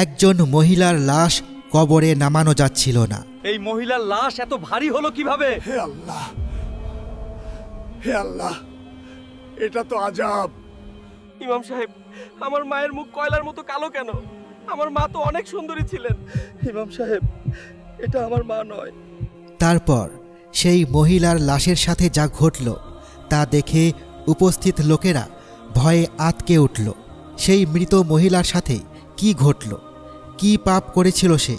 একজন মহিলার লাশ কবরে নামানো যাচ্ছিল না। এই মহিলার লাশ এত ভারী হলো কীভাবে? হে আল্লাহ হে আল্লাহ এটা তো আজাব। ইমাম সাহেব আমার মায়ের মুখ কয়লার মতো কালো কেন? আমার মা তো অনেক সুন্দরী ছিলেন। ইমাম সাহেব এটা আমার মা নয়। তারপর সেই মহিলার লাশের সাথে যা ঘটল তা দেখে উপস্থিত লোকেরা ভয়ে আতকে উঠল। সেই মৃত মহিলার সাথে কি ঘটল? কি পাপ করেছিল সে?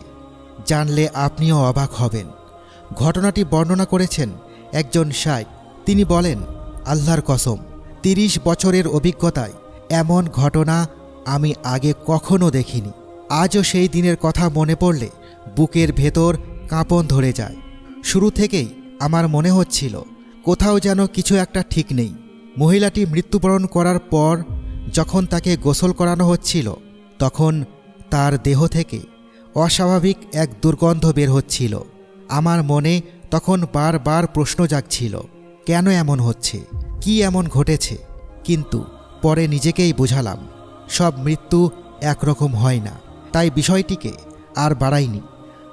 জানলে আপনিও অবাক হবেন। ঘটনাটি বর্ণনা করেছেন একজন শাইক তিনি বলেন, আল্লাহর কসম, তিরিশ বছরের অভিজ্ঞতায় এমন ঘটনা আমি আগে কখনো দেখিনি। আজও সেই দিনের কথা মনে পড়লে বুকের ভেতর কাঁপন ধরে যায়। শুরু থেকেই আমার মনে হচ্ছিল, কোথাও যেন কিছু একটা ঠিক নেই। মহিলাটি মৃত্যুবরণ করার পর যখন তাকে গোসল করানো হচ্ছিল তখন তার দেহ থেকে অস্বাভাবিক এক দুর্গন্ধ বের হচ্ছিল। আমার মনে তখন বারবার প্রশ্ন জাগছিল, কেন এমন হচ্ছে? কি এমন ঘটেছে? কিন্তু পরে নিজেকেই বোঝালাম, সব মৃত্যু একরকম হয় না। তাই বিষয়টিকে আর বাড়াইনি।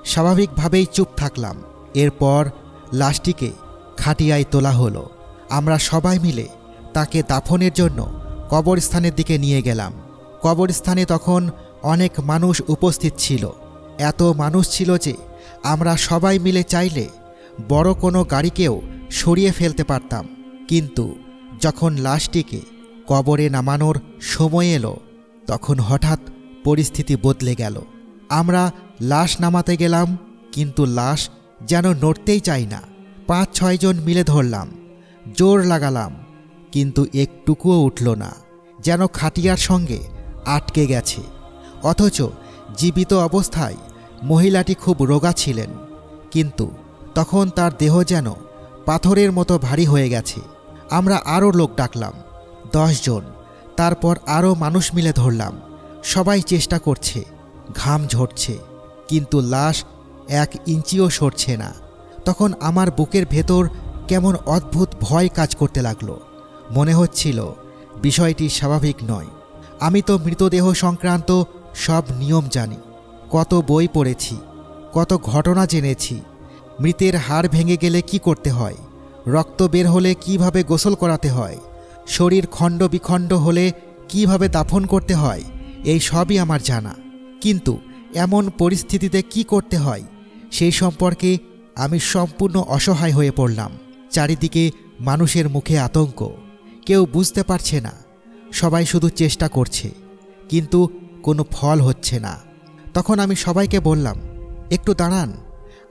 স্বাভাবিকভাবেই চুপ থাকলাম। এরপর লাশটিকে খাটিয়ায় তোলা হলো। আমরা সবাই মিলে তাকে দাফনের জন্য কবরস্থানের দিকে নিয়ে গেলাম। কবরস্থানে তখন অনেক মানুষ উপস্থিত ছিল। এত মানুষ ছিল যে, আমরা সবাই মিলে চাইলে বড় কোনো গাড়িকেও সরিয়ে ফেলতে পারতাম। কিন্তু যখন লাশটিকে কবরে নামানোর সময় এলো, তখন হঠাৎ পরিস্থিতি বদলে গেল। আমরা লাশ নামাতে গেলাম, কিন্তু লাশ যেন নড়তেই চাই না। পাঁচ ছয়জন মিলে ধরলাম, জোর লাগালাম, কিন্তু একটুকুও উঠল না। যেন খাটিয়ার সঙ্গে আটকে গেছে। অথচ জীবিত অবস্থায় মহিলাটি খুব রোগা ছিলেন। কিন্তু তখন তার দেহ যেন পাথরের মতো ভারী হয়ে গেছে। আমরা আরও লোক ডাকলাম। জন। তারপর আরও মানুষ মিলে ধরলাম। সবাই চেষ্টা করছে। ঘাম ঝরছে। কিন্তু লাশ এক ইঞ্চিও সরছে না। তখন আমার বুকের ভেতর কেমন অদ্ভুত ভয় কাজ করতে লাগল। মনে হচ্ছিল বিষয়টি স্বাভাবিক নয়। আমি তো মৃতদেহ সংক্রান্ত সব নিয়ম জানি। কত বই পড়েছি, কত ঘটনা জেনেছি। মৃতের হাড় ভেঙে গেলে কি করতে হয়? রক্ত বের হলে কীভাবে গোসল করাতে হয়? শরীর খণ্ড বিখণ্ড হলে কীভাবে দাফন করতে হয়? এই সবই আমার জানা। কিন্তু এমন পরিস্থিতিতে কি করতে হয়? সেই সম্পর্কে আমি সম্পূর্ণ অসহায় হয়ে পড়লাম। চারিদিকে মানুষের মুখে আতঙ্ক। কেউ বুঝতে পারছে না। সবাই শুধু চেষ্টা করছে, কিন্তু কোনো ফল হচ্ছে না। তখন আমি সবাইকে বললাম, একটু দাঁড়ান,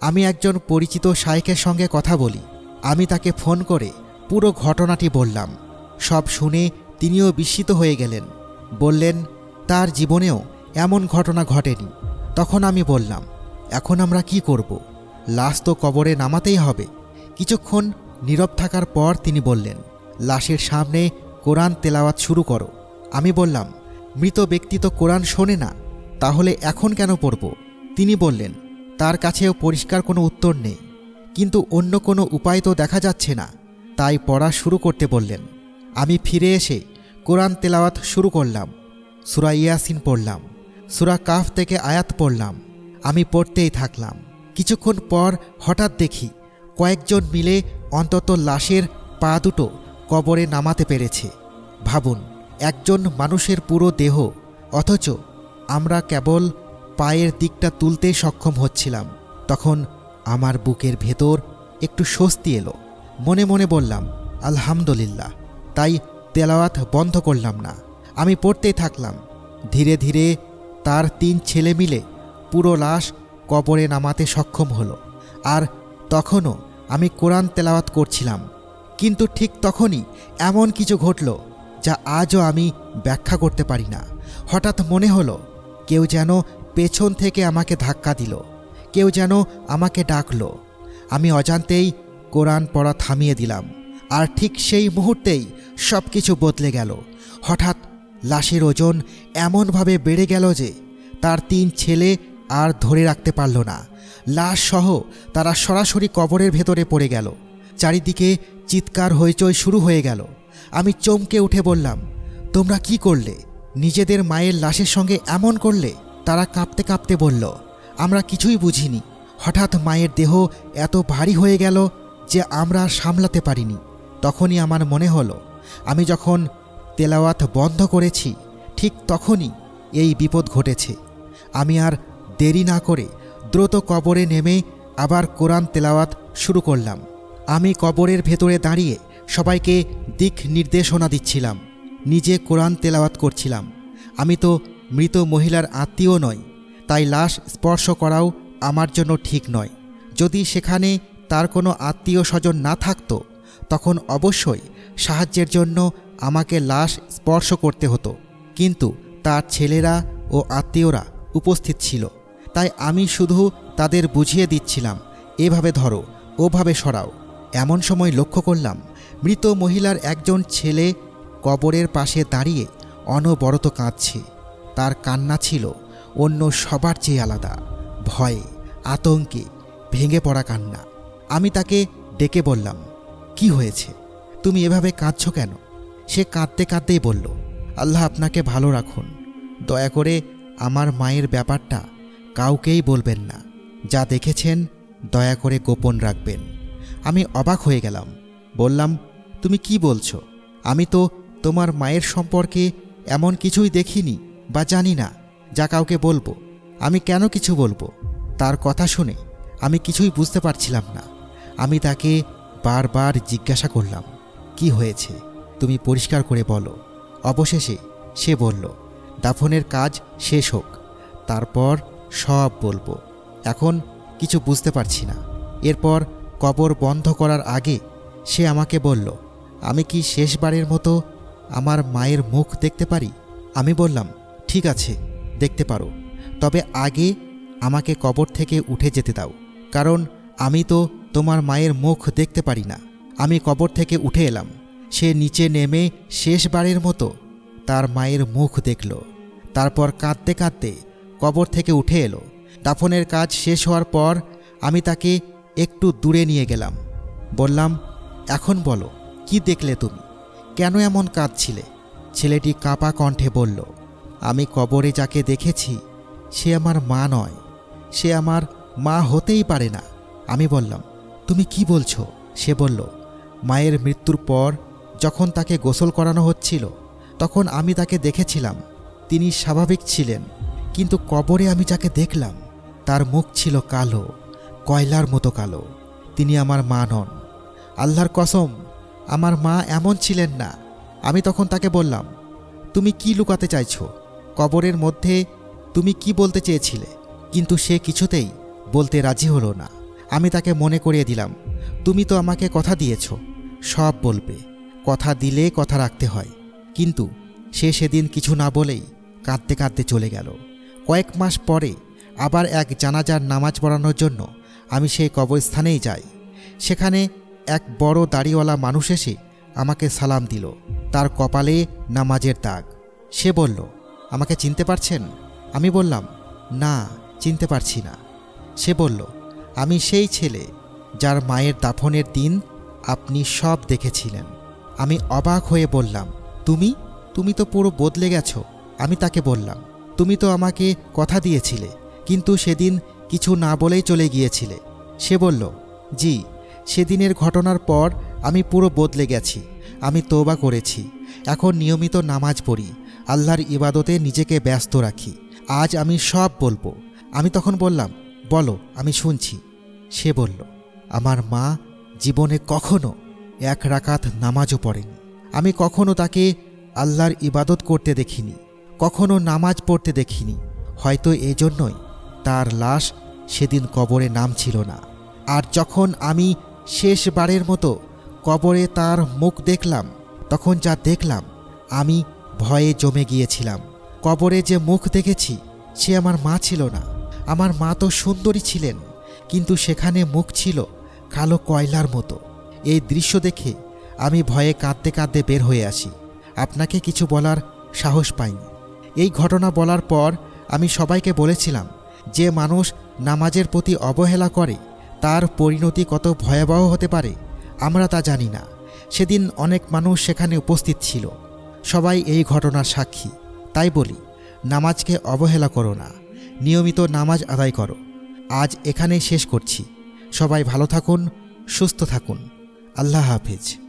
আমি একজন পরিচিত শায়েকের সঙ্গে কথা বলি। আমি তাকে ফোন করে পুরো ঘটনাটি বললাম। সব শুনে তিনিও বিস্মিত হয়ে গেলেন। বললেন, তার জীবনেও এমন ঘটনা ঘটেনি। তখন আমি বললাম, এখন আমরা কি করব? লাশ তো কবরে নামাতেই হবে। কিছুক্ষণ নীরব থাকার পর তিনি বললেন, লাশের সামনে কোরআন তেলাওয়াত শুরু করো। আমি বললাম, মৃত ব্যক্তি তো কোরআন শোনে না, তাহলে এখন কেন পড়ব? তিনি বললেন, তার কাছেও পরিষ্কার কোনো উত্তর নেই, কিন্তু অন্য কোনো উপায় তো দেখা যাচ্ছে না। তাই পড়া শুরু করতে বললেন, আমি ফিরে এসে কোরআন তেলাওয়াত শুরু করলাম, সুরা ইয়াসিন পড়লাম, সুরা কাফ থেকে আয়াত পড়লাম, আমি পড়তেই থাকলাম। কিছুক্ষণ পর হঠাৎ দেখি, কয়েকজন মিলে অন্তত লাশের পা দুটো কবরে নামাতে পেরেছে। ভাবুন, একজন মানুষের পুরো দেহ, অথচ আমরা কেবল পায়ের দিকটা তুলতে সক্ষম হচ্ছিলাম। তখন আমার বুকের ভেতর একটু স্বস্তি এলো। মনে মনে বললাম, আলহামদুলিল্লাহ। তাই তেলাওয়াত বন্ধ করলাম না। আমি পড়তেই থাকলাম। ধীরে ধীরে তার তিন ছেলে মিলে পুরো লাশ কবরে নামাতে সক্ষম হলো। আর তখনও আমি কোরআন তেলাওয়াত করছিলাম। কিন্তু ঠিক তখনই এমন কিছু ঘটল যা আজও আমি ব্যাখ্যা করতে পারি না। হঠাৎ মনে হলো, কেউ যেন পেছন থেকে আমাকে ধাক্কা দিল, কেউ যেন আমাকে ডাকলো। আমি অজান্তেই কোরআন পড়া থামিয়ে দিলাম, আর ঠিক সেই মুহূর্তেই সব কিছু বদলে গেল। হঠাৎ লাশের ওজন এমনভাবে বেড়ে গেল যে তার তিন ছেলে আর ধরে রাখতে পারল না। লাশ সহ তারা সরাসরি কবরের ভেতরে পড়ে গেল। চারিদিকে চিৎকার হইচই শুরু হয়ে গেল। আমি চমকে উঠে বললাম, তোমরা কি করলে? নিজেদের মায়ের লাশের সঙ্গে এমন করলে? তারা কাঁপতে কাঁপতে বলল, আমরা কিছুই বুঝিনি। হঠাৎ মায়ের দেহ এত ভারী হয়ে গেল যে আমরা সামলাতে পারিনি। তখনই আমার মনে হলো, আমি যখন তেলাওয়াত বন্ধ করেছি, ঠিক তখনই এই বিপদ ঘটেছে। আমি আর দেরি না করে দ্রুত কবরে নেমে আবার কোরআন তেলাওয়াত শুরু করলাম। আমি কবরের ভেতরে দাঁড়িয়ে সবাইকে দিক নির্দেশনা দিচ্ছিলাম। নিজে কোরআন তেলাওয়াত করছিলাম। আমি তো মৃত মহিলার আত্মীয় নয় তাই লাশ স্পর্শ করাও আমার জন্য ঠিক নয়। যদি সেখানে তার কোনো আত্মীয় স্বজন না থাকতো, তখন অবশ্যই সাহায্যের জন্য আমাকে লাশ স্পর্শ করতে হতো। কিন্তু তার ছেলেরা ও আত্মীয়রা উপস্থিত ছিল, তাই আমি শুধু তাদের বুঝিয়ে দিচ্ছিলাম, এভাবে ধরো, ওভাবে সরাও। এমন সময় লক্ষ্য করলাম, মৃত মহিলার একজন ছেলে কবরের পাশে দাঁড়িয়ে অনবরত কাঁদছে। তার কান্না ছিল, অন্য সবার চেয়ে আলাদা, ভয়ে, আতঙ্কে ভেঙে পড়া কান্না। আমি তাকে ডেকে বললাম, কি হয়েছে? তুমি এভাবে কাঁদছ কেন? সে কাঁদতে কাঁদতেই বলল, আল্লাহ আপনাকে ভালো রাখুন। দয়া করে আমার মায়ের ব্যাপারটা কাউকেই বলবেন না। যা দেখেছেন, দয়া করে গোপন রাখবেন। আমি অবাক হয়ে গেলাম। বললাম, তুমি কি বলছো? আমি তো তোমার মায়ের সম্পর্কে এমন কিছুই দেখিনি বা জানি না, যা কাউকে বলব। আমি কেন কিছু বলব? তার কথা শুনে আমি কিছুই বুঝতে পারছিলাম না। আমি তাকে বারবার জিজ্ঞাসা করলাম, কি হয়েছে? তুমি পরিষ্কার করে বলো। অবশেষে সে বলল, দাফনের কাজ শেষ হোক, তারপর সব বলব। এখন কিছু বুঝতে পারছি না। এরপর কবর বন্ধ করার আগে সে আমাকে বলল, আমি কি শেষবারের মতো আমার মায়ের মুখ দেখতে পারি? আমি বললাম, ঠিক আছে, দেখতে পারো। তবে আগে আমাকে কবর থেকে উঠে যেতে দাও, কারণ আমি তো তোমার মায়ের মুখ দেখতে পারি না। আমি কবর থেকে উঠে এলাম। সে নিচে নেমে শেষবারের মতো তার মায়ের মুখ দেখল। তারপর কাঁদতে কাঁদতে কবর থেকে উঠে এলো। দাফনের কাজ শেষ হওয়ার পর আমি তাকে একটু দূরে নিয়ে গেলাম। বললাম, এখন বলো, কি দেখলে তুমি? কেন এমন কাঁদছিলে? ছেলেটি কাপা কণ্ঠে বলল, আমি কবরে যাকে দেখেছি, সে আমার মা নয়। সে আমার মা হতেই পারে না। আমি বললাম, তুমি কি বলছো? সে বলল, মায়ের মৃত্যুর পর যখন তাকে গোসল করানো হচ্ছিল, তখন আমি তাকে দেখেছিলাম। তিনি স্বাভাবিক ছিলেন, কিন্তু কবরে আমি যাকে দেখলাম, তার মুখ ছিল কালো। কয়লার মতো কালো। তিনি আমার মা নন। আল্লাহর কসম, আমার মা এমন ছিলেন না। আমি তখন তাকে বললাম, তুমি কি লুকাতে চাইছো? কবরের মধ্যে তুমি কি বলতে চেয়েছিলে? কিন্তু সে কিছুতেই বলতে রাজি হলো না। আমি তাকে মনে করিয়ে দিলাম, তুমি তো আমাকে কথা দিয়েছ, সব বলবে। কথা দিলে কথা রাখতে হয়। কিন্তু সে সেদিন কিছু না বলেই কাঁদতে কাঁদতে চলে গেল। কয়েক মাস পরে আবার এক জানাজার নামাজ পড়ানোর জন্য আমি সেই কবরস্থানেই যাই। সেখানে এক বড় দাড়িওয়ালা মানুষ এসে আমাকে সালাম দিল। তার কপালে নামাজের দাগ। সে বলল, আমাকে চিনতে পারছেন? আমি বললাম, না, চিনতে পারছি না। সে বলল, আমি সেই ছেলে যার মায়ের দাফনের দিন আপনি সব দেখেছিলেন। আমি অবাক হয়ে বললাম, তুমি? তুমি তো পুরো বদলে গেছো। আমি তাকে বললাম, তুমি তো আমাকে কথা দিয়েছিলে, কিন্তু সেদিন কিছু না বলেই চলে গিয়েছিলে। সে বলল, জি, সেদিনের ঘটনার পর আমি পুরো বদলে গেছি। আমি তোবা করেছি। এখন নিয়মিত নামাজ পড়ি। আল্লাহর ইবাদতে নিজেকে ব্যস্ত রাখি। আজ আমি সব বলব। আমি তখন বললাম, বলো, আমি শুনছি। সে বলল, আমার মা জীবনে কখনো এক রাকাত নামাজও পড়েনি। আমি কখনো তাকে আল্লাহর ইবাদত করতে দেখিনি। কখনো নামাজ পড়তে দেখিনি। হয়তো এজন্যই তার লাশ সেদিন কবরে নাম ছিল না। আর যখন আমি শেষবারের মতো কবরে তার মুখ দেখলাম, তখন যা দেখলাম, আমি ভয়ে জমে গিয়েছিলাম। কবরে যে মুখ দেখেছি, সে আমার মা ছিল না। আমার মা তো সুন্দরী ছিলেন, কিন্তু সেখানে মুখ ছিল কালো কয়লার মতো। এই দৃশ্য দেখে আমি ভয়ে কাঁদতে কাঁদতে বের হয়ে আসি। আপনাকে কিছু বলার সাহস পাইনি। এই ঘটনা বলার পর আমি সবাইকে বলেছিলাম যে মানুষ নামাজের প্রতি অবহেলা করে, তার পরিণতি কত ভয়াবহ হতে পারে, আমরা তা জানি না। সেদিন অনেক মানুষ সেখানে উপস্থিত ছিল। সবাই এই ঘটনার সাক্ষী। তাই বলি, নামাজকে অবহেলা করো না। নিয়মিত নামাজ আদায় করো। আজ এখানেই শেষ করছি। সবাই ভালো থাকুন, সুস্থ থাকুন। আল্লাহ হাফিজ।